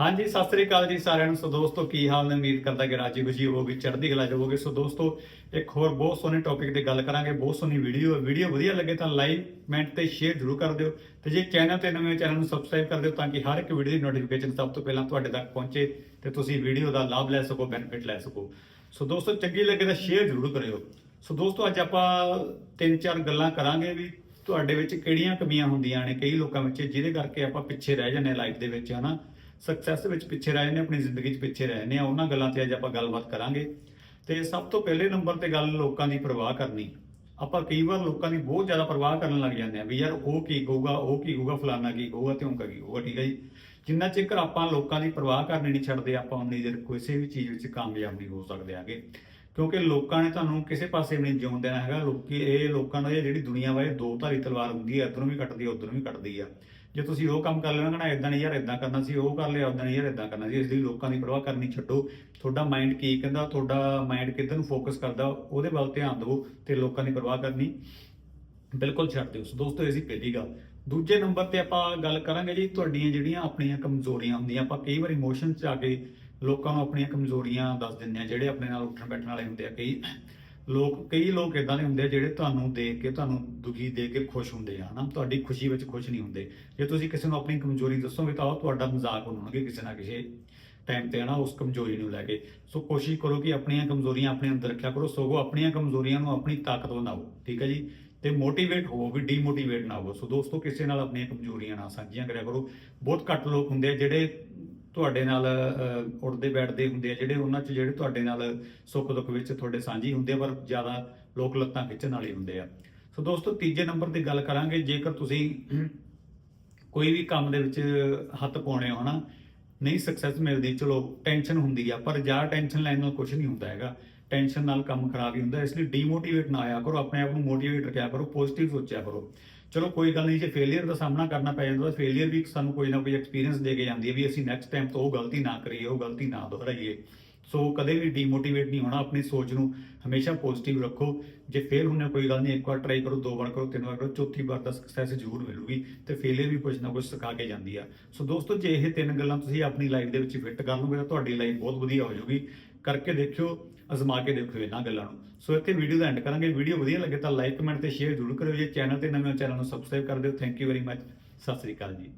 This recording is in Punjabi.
ਹਾਂਜੀ, ਸਤਿ ਸ੍ਰੀ ਅਕਾਲ ਜੀ ਸਾਰਿਆਂ ਨੂੰ। ਸੋ ਦੋਸਤੋ, ਕੀ ਹਾਲ ਨੇ? ਉਮੀਦ ਕਰਦਾ ਕਿ ਰਾਜੀ ਖੁਸ਼ੀ ਹੋਵੋਗੇ, ਚੜ੍ਹਦੀ ਕਲਾ 'ਚ ਹੋਵੋਗੇ। ਸੋ ਦੋਸਤੋ, ਇੱਕ ਹੋਰ ਬਹੁਤ ਸੋਹਣੇ ਟੌਪਿਕ ਤੇ ਗੱਲ ਕਰਾਂਗੇ। ਬਹੁਤ ਸੋਹਣੀ ਵੀਡੀਓ ਹੈ। ਵੀਡੀਓ ਵਧੀਆ ਲੱਗੇ ਤਾਂ ਲਾਈਕ ਕਮੈਂਟ ਤੇ ਸ਼ੇਅਰ ਜ਼ਰੂਰ ਕਰ ਦਿਓ। ਤੇ ਜੇ ਚੈਨਲ ਤੇ ਨਵੇਂ ਚੈਨਲ ਨੂੰ ਸਬਸਕ੍ਰਾਈਬ ਕਰ ਦਿਓ ਤਾਂ ਕਿ ਹਰ ਇੱਕ ਵੀਡੀਓ ਦੀ ਨੋਟੀਫਿਕੇਸ਼ਨ ਸਭ ਤੋਂ ਪਹਿਲਾਂ ਤੁਹਾਡੇ ਤੱਕ ਪਹੁੰਚੇ ਤੇ ਤੁਸੀਂ ਵੀਡੀਓ ਦਾ ਲਾਭ ਲੈ ਸਕੋ ਬੈਨੀਫਿਟ ਲੈ ਸਕੋ। ਸੋ ਦੋਸਤੋ, ਚੰਗੀ ਲੱਗੇ ਤਾਂ ਸ਼ੇਅਰ ਜ਼ਰੂਰ ਕਰਿਓ। ਸੋ ਦੋਸਤੋ, ਅੱਜ ਆਪਾਂ ਤਿੰਨ ਚਾਰ ਗੱਲਾਂ ਕਰਾਂਗੇ ਵੀ ਤੁਹਾਡੇ ਵਿੱਚ ਕਿਹੜੀਆਂ ਕਮੀਆਂ ਹੁੰਦੀਆਂ ਨੇ, ਕਈ ਲੋਕਾਂ ਵਿੱਚ, ਜਿਹਦੇ ਕਰਕੇ ਆਪਾਂ ਪਿੱਛੇ ਰਹਿ ਜਾਂਦੇ ਲਾਈਫ ਦੇ ਵਿੱਚ, ਹਨਾ? ਸਕਸੈਸ ਵਿੱਚ ਪਿੱਛੇ ਰਹਿ ਜਾਂਦੇ ਆਪਣੀ ਜ਼ਿੰਦਗੀ 'ਚ ਪਿੱਛੇ ਰਹਿ ਜਾਂਦੇ ਉਹਨਾਂ ਗੱਲਾਂ ਤੇ ਅੱਜ ਆਪਾਂ ਗੱਲਬਾਤ ਕਰਾਂਗੇ। ਤੇ ਸਭ ਤੋਂ ਪਹਿਲੇ ਨੰਬਰ ਤੇ ਗੱਲ ਲੋਕਾਂ ਦੀ ਪਰਵਾਹ ਕਰਨੀ। ਆਪਾਂ ਕਈ ਵਾਰ ਲੋਕਾਂ ਦੀ ਬਹੁਤ ਜ਼ਿਆਦਾ ਪਰਵਾਹ ਕਰਨ ਲੱਗ ਜਾਂਦੇ ਆ ਵੀ ਯਾਰ ਉਹ ਕੀ ਕਹੂਗਾ, ਉਹ ਕੀ ਕਹੂਗਾ, ਫਲਾਨਾ ਕੀ ਕਹੂਗਾ ਤੇ ਉਹ ਕੀ ਕਹੂਗਾ, ਠੀਕ ਹੈ ਜੀ? ਜਿੰਨਾ ਚਿਰ ਆਪਾਂ ਲੋਕਾਂ ਦੀ ਪਰਵਾਹ ਕਰਨੀ ਨਹੀਂ ਛੱਡਦੇ, ਆਪਾਂ ਉਨੀ ਦੇਰ ਕਿਸੇ ਵੀ ਚੀਜ਼ ਵਿੱਚ ਕਾਮਯਾਬ ਨਹੀਂ ਹੋ ਸਕਦੇ ਆਗੇ ਕਿਉਂਕਿ ਲੋਕਾਂ ਨੇ ਤੁਹਾਨੂੰ ਕਿਸੇ ਪਾਸੇ ਵੀ ਨਹੀਂ ਜਿਉਣ ਦੇਣਾ ਹੈਗਾ। ਲੋਕੀ, ਇਹ ਲੋਕਾਂ ਦਾ ਇਹ ਜਿਹੜੀ ਦੁਨੀਆ ਵਾ, ਇਹ ਦੋ ਧਾਰੀ ਤਲਵਾਰ ਹੁੰਦੀ ਹੈ ਇੱਧਰੋਂ ਵੀ ਕੱਟਦੀ ਹੈ ਉੱਧਰੋਂ ਵੀ ਕੱਟਦੀ ਆ। ਜੇ ਤੁਸੀਂ ਉਹ ਕੰਮ ਕਰ ਲੈਣਾ ਨਾ ਇਦਾਂ ਨਹੀਂ ਯਾਰ ਇਦਾਂ ਕਰਨਾ ਸੀ, ਉਹ ਕਰ ਲਿਆ ਉਦਾਂ ਨਹੀਂ ਯਾਰ ਇਦਾਂ ਕਰਨਾ ਸੀ, ਇਸ ਲਈ ਲੋਕਾਂ ਦੀ ਪਰਵਾਹ ਕਰਨੀ ਛੱਡੋ। ਤੁਹਾਡਾ ਮਾਈਂਡ ਕੀ ਕਹਿੰਦਾ, ਤੁਹਾਡਾ ਮਾਈਂਡ ਕਿੱਧਰ ਨੂੰ ਫੋਕਸ ਕਰਦਾ, ਉਹਦੇ ਵੱਲ ਧਿਆਨ ਦਿਓ ਤੇ ਲੋਕਾਂ ਦੀ ਪਰਵਾਹ ਕਰਨੀ ਬਿਲਕੁਲ ਛੱਡ ਦਿਓ। ਸੋ ਦੋਸਤੋ, ਇਹ ਸੀ ਪਹਿਲੀ ਗੱਲ। ਦੂਜੇ ਨੰਬਰ ਤੇ ਆਪਾਂ ਗੱਲ ਕਰਾਂਗੇ ਜੀ, ਤੁਹਾਡੀਆਂ ਜਿਹੜੀਆਂ ਆਪਣੀਆਂ ਕਮਜ਼ੋਰੀਆਂ ਹੁੰਦੀਆਂ, ਆਪਾਂ ਕਈ ਵਾਰ ਇਮੋਸ਼ਨ ਚ ਆ ਕੇ ਲੋਕਾਂ ਨੂੰ ਆਪਣੀਆਂ ਕਮਜ਼ੋਰੀਆਂ ਦੱਸ ਦਿੰਦੇ ਆ, ਜਿਹੜੇ ਆਪਣੇ ਨਾਲ ਉੱਠਣ ਬੈਠਣ ਵਾਲੇ ਹੁੰਦੇ ਆ, ਕਈ ਲੋਕ ਕਈ ਲੋਕ ਇਦਾਂ ਦੇ ਹੁੰਦੇ ਆ ਜਿਹੜੇ ਤੁਹਾਨੂੰ ਦੇਖ ਕੇ, ਤੁਹਾਨੂੰ ਦੁਖੀ ਦੇਖ ਕੇ ਖੁਸ਼ ਹੁੰਦੇ ਆ, ਹਨਾ? ਤੁਹਾਡੀ ਖੁਸ਼ੀ ਵਿੱਚ ਖੁਸ਼ ਨਹੀਂ ਹੁੰਦੇ। ਜੇ ਤੁਸੀਂ ਕਿਸੇ ਨੂੰ ਆਪਣੀ ਕਮਜ਼ੋਰੀ ਦੱਸੋਗੇ ਤਾਂ ਉਹ ਤੁਹਾਡਾ ਮਜ਼ਾਕ ਉਡਾਉਣਗੇ ਕਿਸੇ ਨਾ ਕਿਸੇ ਟਾਈਮ ਤੇ, ਹਨਾ? ਉਸ ਕਮਜ਼ੋਰੀ ਨੂੰ ਲੈ ਕੇ। ਸੋ ਕੋਸ਼ਿਸ਼ ਕਰੋ ਕਿ ਆਪਣੀਆਂ ਕਮਜ਼ੋਰੀਆਂ ਆਪਣੇ ਅੰਦਰ ਰੱਖਿਆ ਕਰੋ। ਸਗੋਂ ਆਪਣੀਆਂ ਕਮਜ਼ੋਰੀਆਂ ਨੂੰ ਆਪਣੀ ਤਾਕਤ ਬਣਾਓ, ਠੀਕ ਹੈ ਜੀ? ਤੇ ਮੋਟੀਵੇਟ ਹੋਵੋ ਵੀ ਡੀਮੋਟੀਵੇਟ ਨਾ ਹੋਵੋ। ਸੋ ਦੋਸਤੋ, ਕਿਸੇ ਨਾਲ ਆਪਣੀਆਂ ਕਮਜ਼ੋਰੀਆਂ ਨਾ ਸਾਂਝੀਆਂ ਕਰਿਆ ਕਰੋ। ਬਹੁਤ ਘੱਟ ਲੋਕ ਹੁੰਦੇ ਆ ਜਿਹੜੇ ਤੁਹਾਡੇ ਨਾਲ ਅਹ, ਬੈਠਦੇ ਹੁੰਦੇ ਆ ਜਿਹੜੇ ਉਹਨਾਂ 'ਚ ਜਿਹੜੇ ਤੁਹਾਡੇ ਨਾਲ ਸੁੱਖ ਦੁੱਖ ਵਿੱਚ ਤੁਹਾਡੇ ਸਾਂਝੀ ਹੁੰਦੇ ਆ ਪਰ ਜ਼ਿਆਦਾ ਲੋਕ ਲੱਤਾਂ ਖਿੱਚਣ ਵਾਲੇ ਹੁੰਦੇ ਆ। ਸੋ ਦੋਸਤੋ ਤੀਜੇ ਨੰਬਰ ਦੀ ਗੱਲ ਕਰਾਂਗੇ ਜੇਕਰ ਤੁਸੀਂ ਕੋਈ ਵੀ ਕੰਮ ਦੇ ਵਿੱਚ ਹੱਥ ਪਾਉਣੇ ਹੋ ਹਨਾ ਨਹੀਂ ਸਕਸੈਸ ਮਿਲਦੀ, ਚਲੋ ਟੈਨਸ਼ਨ ਹੁੰਦੀ ਆ, ਪਰ ਜ਼ਿਆਦਾ ਟੈਨਸ਼ਨ ਲੈਣ ਨਾਲ ਕੁਝ ਨਹੀਂ ਹੁੰਦਾ ਹੈਗਾ। ਟੈਨਸ਼ਨ ਨਾਲ ਕੰਮ ਖਰਾਬ ਹੀ ਹੁੰਦਾ, ਇਸ ਲਈ ਡੀਮੋਟੀਵੇਟ ਨਾ ਆਇਆ ਕਰੋ, ਆਪਣੇ ਆਪ ਨੂੰ ਮੋਟੀਵੇਟ ਰੱਖਿਆ ਕਰੋ ਪੋਜ਼ਿਟਿਵ ਸੋਚਿਆ ਕਰੋ। ਚਲੋ ਕੋਈ ਗੱਲ ਨਹੀਂ, ਜੇ ਫੇਲਿਅਰ ਦਾ ਸਾਹਮਣਾ ਕਰਨਾ ਪੈ ਜਾਂਦਾ, ਤਾਂ ਫੇਲਿਅਰ ਵੀ ਸਾਨੂੰ ਕੋਈ ਨਾ ਕੋਈ ਐਕਸਪੀਰੀਅੰਸ ਦੇ ਕੇ ਜਾਂਦੀ ਹੈ ਵੀ ਅਸੀਂ ਨੈਕਸਟ ਟਾਈਮ ਤੋਂ ਉਹ ਗਲਤੀ ਨਾ ਕਰੀਏ, ਉਹ ਗਲਤੀ ਨਾ ਦੁਹਰਾਈਏ। ਸੋ ਕਦੇ ਵੀ ਡੀਮੋਟੀਵੇਟ ਨਹੀਂ ਹੋਣਾ ਆਪਣੀ ਸੋਚ ਨੂੰ। ਹਮੇਸ਼ਾ ਪੋਜ਼ਿਟਿਵ ਰੱਖੋ। ਜੇ ਫੇਲ ਹੋਣਾ ਕੋਈ ਗੱਲ ਨਹੀਂ, ਇੱਕ ਵਾਰ ਟਰਾਈ ਕਰੋ, ਦੋ ਵਾਰ ਕਰੋ, ਤਿੰਨ ਵਾਰ ਕਰੋ, ਚੌਥੀ ਵਾਰ ਤਾਂ ਸਕਸੈਸ ਜ਼ਰੂਰ ਮਿਲੂਗੀ। ਤੇ ਫੇਲਿਅਰ ਵੀ ਕੁਝ ਨਾ ਕੁਝ ਸਿਖਾ ਕੇ ਜਾਂਦੀ ਆ। ਸੋ ਦੋਸਤੋ, ਜੇ ਇਹ ਤਿੰਨ ਗੱਲਾਂ ਤੁਸੀਂ ਆਪਣੀ ਲਾਈਫ ਦੇ ਵਿੱਚ ਫਿੱਟ ਕਰ ਲਓਗੇ ਤਾਂ ਤੁਹਾਡੀ ਲਾਈਫ ਬਹੁਤ ਵਧੀਆ ਹੋ ਜਾਊਗੀ। ਕਰਕੇ ਦੇਖਿਓ, ਅਜ਼ਮਾ ਕੇ ਦੇਖਿਓ ਇਹਨਾਂ ਗੱਲਾਂ ਨੂੰ। ਸੋ ਇੱਥੇ ਵੀਡੀਓ ਦਾ ਐਂਡ ਕਰਾਂਗੇ। ਵੀਡੀਓ ਵਧੀਆ ਲੱਗੇ ਤਾਂ ਲਾਈਕ ਕਮੈਂਟ ਤੇ ਸ਼ੇਅਰ ਜ਼ਰੂਰ ਕਰਿਓ। ਜੇ ਚੈਨਲ ਤੇ ਨਵੇਂ ਹੋ ਚੈਨਲ ਨੂੰ ਸਬਸਕ੍ਰਾਈਬ ਕਰ ਦਿਓ। Thank you very much Sat Sri ਅਕਾਲ ਜੀ।